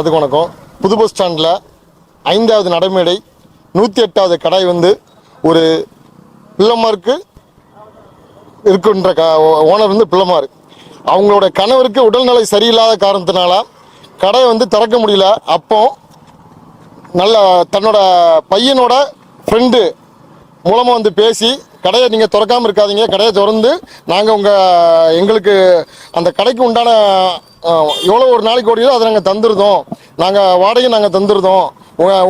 அது வணக்கம். புது பஸ் ஸ்டாண்டில் ஐந்தாவது நடைமேடை நூற்றி எட்டாவது கடை வந்து ஒரு பிள்ளைமாருக்கு இருக்கின்ற க ஓனர் வந்து பிள்ளைமார் அவங்களோட கணவருக்கு உடல்நிலை சரியில்லாத காரணத்தினால கடையை வந்து திறக்க முடியல. அப்போ நல்ல தன்னோட பையனோட ஃப்ரெண்டு மூலமாக வந்து பேசி கடையை நீங்கள் திறக்காமல் இருக்காதீங்க. கடையை திறந்து நாங்கள் உங்கள் எங்களுக்கு அந்த கடைக்கு உண்டான எவ்வளோ ஒரு நாளைக்கு ஓடியோ அதை நாங்கள் தந்துருதோம். நாங்கள் வாடகையும் நாங்கள் தந்துருதோம்.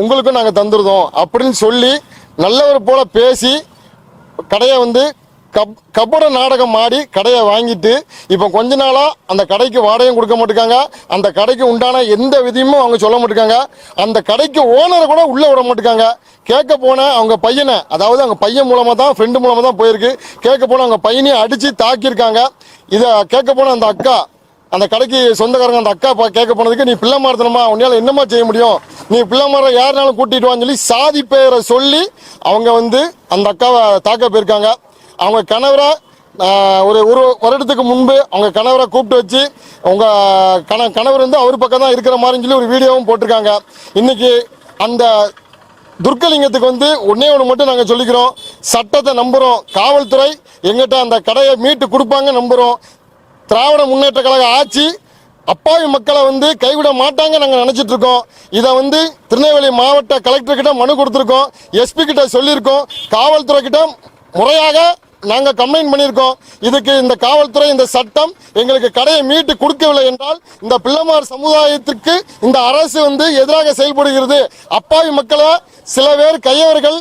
உங்களுக்கும் நாங்கள் தந்துருதோம். அப்படின்னு சொல்லி நல்லவர் போல் பேசி கடையை வந்து கப் கபட நாடகம் ஆடி கடையை வாங்கிட்டு இப்போ கொஞ்ச நாளாக அந்த கடைக்கு வாடகையும் கொடுக்க மாட்டேங்காங்க அந்த கடைக்கு உண்டான எந்த விதியுமும் அவங்க சொல்ல மாட்டேங்காங்க அந்த கடைக்கு ஓனரை கூட உள்ளே விட மாட்டேங்காங்க கேட்க போன அவங்க பையனை அதாவது அவங்க பையன் மூலமாக தான் ஃப்ரெண்டு மூலமாக தான் போயிருக்கு. கேட்க போன அவங்க பையனையும் அடித்து தாக்கியிருக்காங்க. இதை கேட்க போன அந்த அக்கா அந்த கடைக்கு சொந்தக்காரங்க அந்த அக்கா பா- கேட்க போனதுக்கு நீ பிள்ளை மாறுத்தணுமா உன்னால என்னம்மா செய்ய முடியும்? நீ பிள்ளை மாற யாருனாலும் கூட்டிட்டு வான்னு சொல்லி சாதி பெயரை சொல்லி அவங்க வந்து அந்த அக்காவை தாக்க போயிருக்காங்க. அவங்க கணவரை ஒரு ஒரு வருடத்துக்கு முன்பு அவங்க கணவரை கூப்பிட்டு வச்சு அவங்க கண கணவர் வந்து அவர் பக்கம் தான் இருக்கிற மாதிரின்னு சொல்லி ஒரு வீடியோவும் போட்டிருக்காங்க. இன்னைக்கு அந்த துர்க்கலிங்கத்துக்கு வந்து ஒன்னே ஒன்று மட்டும் நாங்கள் சொல்லிக்கிறோம். சட்டத்தை நம்புகிறோம் காவல்துறை எங்கிட்ட அந்த கடையை மீட்டு கொடுப்பாங்க நம்புகிறோம் திராவிட முன்னேற்ற கழக ஆட்சி அப்பாவி மக்களை வந்து கைவிட மாட்டாங்க நாங்கள் நினச்சிட்டு இருக்கோம். இதை வந்து திருநெல்வேலி மாவட்ட கலெக்டர்கிட்ட மனு கொடுத்துருக்கோம். எஸ்பி கிட்ட சொல்லியிருக்கோம். காவல்துறை கிட்ட முறையாக நாங்கள் கம்ப்ளைண்ட் பண்ணியிருக்கோம். இதுக்கு இந்த காவல்துறை இந்த சட்டம் எங்களுக்கு கடையை மீட்டு கொடுக்கவில்லை என்றால் இந்த பிள்ளைமார் சமுதாயத்திற்கு இந்த அரசு வந்து எதிராக செயல்படுகிறது. அப்பாவி மக்களை சில பேர் கையவர்கள்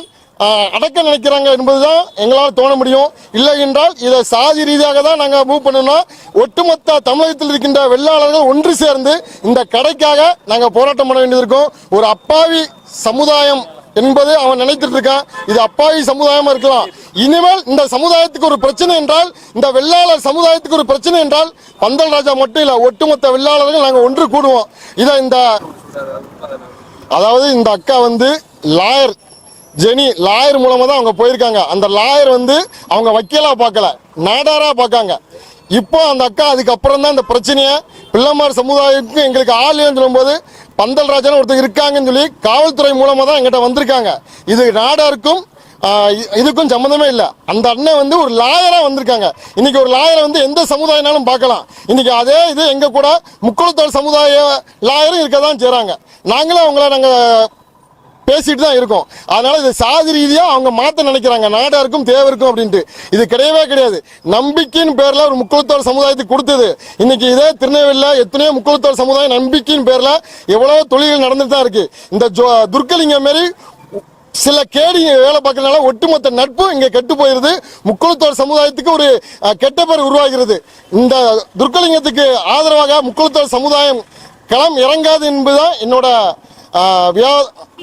அடக்க நினைக்கிறாங்க என்பதுதான் எங்களால் தோண முடியும். இல்லை என்றால் இதை சாதி ரீதியாக தான் நாங்கள் மூவ் பண்ணணும் ஒட்டுமொத்த தமிழகத்தில் இருக்கின்ற வெள்ளாளர்கள் ஒன்று சேர்ந்து இந்த கடைக்காக நாங்கள் போராட்டம் பண்ண வேண்டியது இருக்கும். ஒரு அப்பாவி சமுதாயம் என்பதை அவன் நினைத்துட்டு இருக்கான். இது அப்பாவி சமுதாயமா இருக்கலாம். இனிமேல் இந்த சமுதாயத்துக்கு ஒரு பிரச்சனை என்றால் இந்த வெள்ளாளர் சமுதாயத்துக்கு ஒரு பிரச்சனை என்றால் பந்தல் ராஜா மட்டும் இல்ல ஒட்டுமொத்த வெள்ளாளர்கள் நாங்க ஒன்று கூடுவோம். இதை இந்த அதாவது இந்த அக்கா வந்து லாயர் ஜெனி லாயர் மூலமா தான் அவங்க போயிருக்காங்க. அந்த லாயர் வந்து அவங்க வக்கீலா பார்க்கல நாடாரா பார்க்காங்க. இப்போ அந்த அக்கா அதுக்கப்புறம் தான் இந்த பிரச்சனையை பிள்ளைமார் சமுதாயத்துக்கு எங்களுக்கு ஆள் இல்லைன்னு சொல்லும்போது பந்தல் ராஜன் ஒருத்தர் இருக்காங்கன்னு சொல்லி காவல்துறை மூலமாக தான் எங்கிட்ட வந்திருக்காங்க. இது நாடாருக்கும் இதுக்கும் சம்மந்தமே இல்லை. அந்த அண்ணன் வந்து ஒரு லாயராக வந்திருக்காங்க. இன்னைக்கு ஒரு லாயரை வந்து எந்த சமுதாயனாலும் பார்க்கலாம். இன்னைக்கு அதே இது எங்கள் கூட முக்குளத்தோர் சமுதாய லாயரும் இருக்க தான் செய்கிறாங்க நாங்களும் அவங்கள நாங்கள் பேசிட்டு தான் இருக்கோம். அதனால இது சாதி ரீதியாக அவங்க மாற்ற நினைக்கிறாங்க. நாடாருக்கும் தேவருக்கும் அப்படின்ட்டு. இது கிடையவே கிடையாது. நம்பிக்கையின் பேரில் ஒரு முக்கியத்துவ சமுதாயத்துக்கு கொடுத்தது. இன்னைக்கு இதே திருநெல்வேலியில் எத்தனையோ முக்கியத்துவ சமுதாயம் நம்பிக்கையின் பேரில் எவ்வளோ தொழில்கள் நடந்துட்டு தான் இருக்கு. இந்த ஜோ துர்க்கலிங்கம் மாரி சில கேடி வேலை பார்க்கறதுனால ஒட்டுமொத்த நட்பு இங்கே கெட்டு போயிருது. முக்குளத்தோர் சமுதாயத்துக்கு ஒரு கெட்ட பேர் உருவாகிறது. இந்த துர்க்கலிங்கத்துக்கு ஆதரவாக முக்குளத்தோர் சமுதாயம் களம் இறங்காது என்பதுதான் என்னோட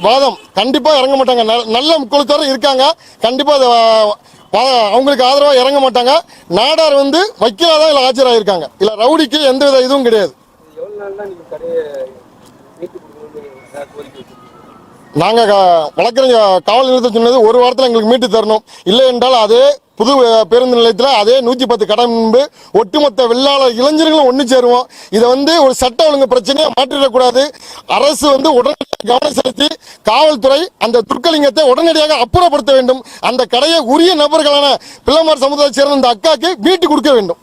வாதம். கண்டிப்பா இறங்க மாட்டாங்க. நல்ல முக்குளத்தோர் இருக்காங்க. கண்டிப்பாக அவங்களுக்கு ஆதரவாக இறங்க மாட்டாங்க. நாடார் வந்து வக்கீலாக தான் இதில் ஆஜராகிருக்காங்க இல்லை ரவுடிக்கு எந்த வித இதுவும் கிடையாது. நாங்கள் வழக்கறிஞர் காவல் நிறுத்த சொன்னது ஒரு வாரத்தில் எங்களுக்கு மீட்டு தரணும். இல்லை என்றால் அதே புது பேருந்து நிலையத்தில் அதே நூற்றி பத்து கடன் முன்பு ஒட்டுமொத்த வெள்ளாளர் இளைஞர்களும் ஒன்று சேருவோம். இதை வந்து ஒரு சட்ட ஒழுங்கு பிரச்சனையை மாற்றிடக்கூடாது அரசு வந்து உடனடியாக கவனம் செலுத்தி காவல்துறை அந்த துர்க்கலிங்கத்தை உடனடியாக அப்புறப்படுத்த வேண்டும். அந்த கடையை உரிய நபர்களான பிள்ளைமார் சமுதாயத்தை சேர்ந்த அந்த அக்காக்கு மீட்டு கொடுக்க வேண்டும்.